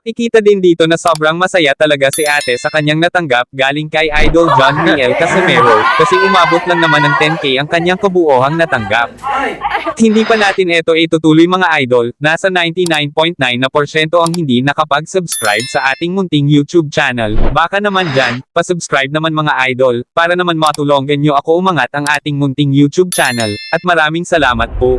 Ikita din dito na sobrang masaya talaga si ate sa kanyang natanggap galing kay Idol John Riel Casimero, kasi umabot lang naman ng 10k ang kanyang kabuohang natanggap. At hindi pa natin ito itutuloy mga idol, nasa 99.9 na porsyento ang hindi nakapag-subscribe sa ating munting YouTube channel. Baka naman dyan, pasubscribe naman mga idol, para naman matulungan nyo ako umangat ang ating munting YouTube channel. At maraming salamat po.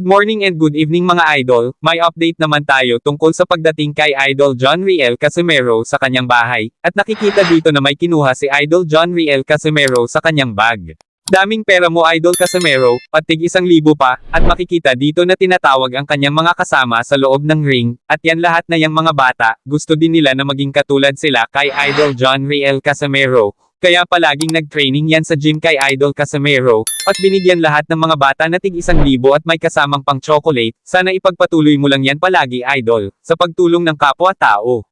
Good morning and good evening mga idol, may update naman tayo tungkol sa pagdating kay Idol John Riel Casimero sa kanyang bahay, at nakikita dito na may kinuha si Idol John Riel Casimero sa kanyang bag. Daming pera mo Idol Casimero, patig isang libo pa, at makikita dito na tinatawag ang kanyang mga kasama sa loob ng ring, at yan lahat na yung mga bata, gusto din nila na maging katulad sila kay Idol John Riel Casimero, kaya palaging nag-training yan sa gym kay Idol Casimero, at binigyan lahat ng mga bata na tig isang libo at may kasamang pang chocolate, sana ipagpatuloy mo lang yan palagi Idol, sa pagtulong ng kapwa-tao.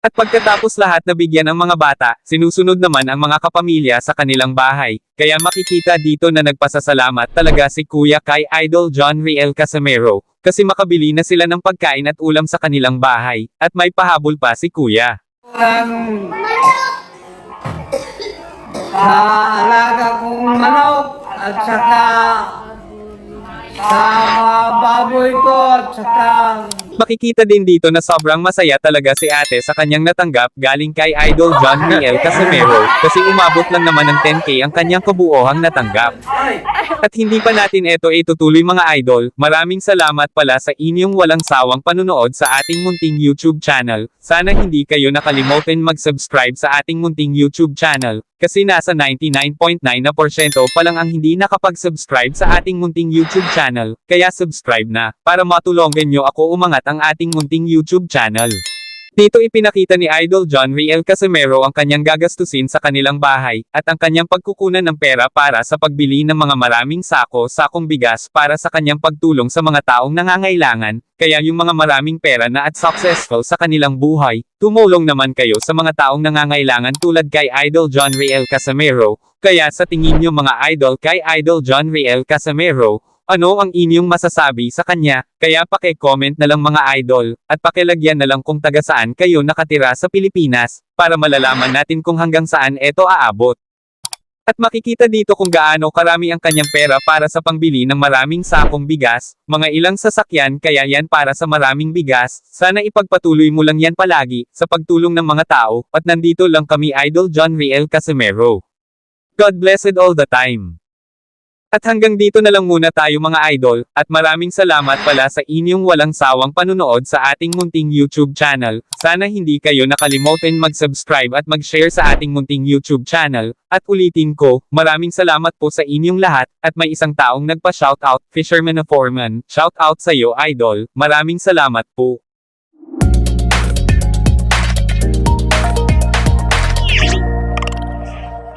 At pagkatapos lahat na bigyan ang mga bata, sinusunod naman ang mga kapamilya sa kanilang bahay, kaya makikita dito na nagpasasalamat talaga si Kuya kay Idol John Riel Casimero, kasi makabili na sila ng pagkain at ulam sa kanilang bahay, at may pahabol pa si Kuya. ang sa alaga kong manok at saka sa baboy ko at saka Makikita din dito na sobrang masaya talaga si ate sa kanyang natanggap galing kay Idol John Riel Casimero, kasi umabot lang naman ng 10k ang kanyang kabuohang natanggap. At hindi pa natin ito itutuloy mga idol, maraming salamat pala sa inyong walang sawang panunood sa ating munting YouTube channel. Sana hindi kayo nakalimutan mag-subscribe sa ating munting YouTube channel, kasi nasa 99.9 na porsyento pa lang ang hindi nakapag-subscribe sa ating munting YouTube channel, kaya subscribe na, para matulungan nyo ako umangat ang ating munting YouTube channel. Dito ipinakita ni Idol John Riel Casimero ang kanyang gagastusin sa kanilang bahay, at ang kanyang pagkukunan ng pera para sa pagbili ng mga maraming sako, sakong bigas para sa kanyang pagtulong sa mga taong nangangailangan, kaya yung mga maraming pera na at successful sa kanilang buhay, tumulong naman kayo sa mga taong nangangailangan tulad kay Idol John Riel Casimero, kaya sa tingin nyo mga idol kay Idol John Riel Casimero, ano ang inyong masasabi sa kanya? Kaya paki-comment na lang mga idol, at pakilagyan na lang kung taga saan kayo nakatira sa Pilipinas, para malalaman natin kung hanggang saan ito aabot. At makikita dito kung gaano karami ang kanyang pera para sa pangbili ng maraming sakong bigas, mga ilang sasakyan kaya yan para sa maraming bigas, sana ipagpatuloy mo lang yan palagi, sa pagtulong ng mga tao, at nandito lang kami Idol John Riel Casimero. God blessed all the time. At hanggang dito na lang muna tayo mga idol, at maraming salamat pala sa inyong walang sawang panunood sa ating munting YouTube channel. Sana hindi kayo nakalimutan mag-subscribe at mag-share sa ating munting YouTube channel. At ulitin ko, maraming salamat po sa inyong lahat, at may isang taong nagpa-shoutout, Fisherman Foreman, shoutout sa iyo idol, maraming salamat po.